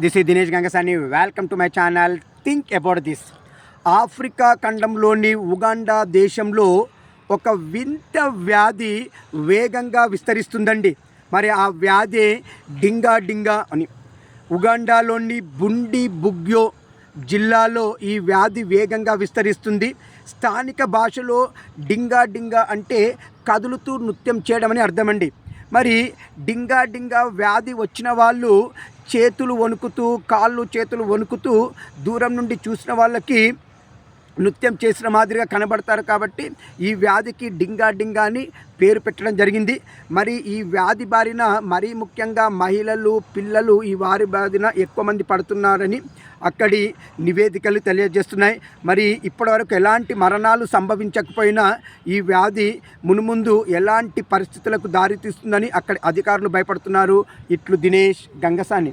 This ఈ Dinesh Gangasani welcome to my channel think about this Africa ఖండంలోని Uganda దేశంలో ఒక వింత వ్యాధి వేగంగా విస్తరిస్తుందండి. మరి ఆ వ్యాధి డింగా డింగా అని. ఉగాండాలోని బుండి బుగ్యో జిల్లాలో ఈ వ్యాధి వేగంగా విస్తరిస్తుంది. స్థానిక భాషలో డింగా డింగా అంటే కదులుతూ నృత్యం చేయడం అని అర్థమండి. మరి డింగా డింగా వ్యాధి వచ్చిన వాళ్ళు చేతులు వణుకుతూ కాళ్ళు చేతులు వణుకుతూ దూరం నుండి చూసిన వాళ్ళకి నృత్యం చేసిన మాదిరిగా కనబడతారు కాబట్టి ఈ వ్యాధికి డింగా డింగా అని పేరు పెట్టడం జరిగింది. మరి ఈ వ్యాధి బారిన మరీ ముఖ్యంగా మహిళలు పిల్లలు ఈ వారి బారిన ఎక్కువ మంది పడుతున్నారని అక్కడి నివేదికలు తెలియజేస్తున్నాయి. మరి ఇప్పటివరకు ఎలాంటి మరణాలు సంభవించకపోయినా ఈ వ్యాధి మునుముందు ఎలాంటి పరిస్థితులకు దారితీస్తుందని అక్కడి అధికారులు భయపడుతున్నారు. ఇట్లు దినేష్ గంగసాని.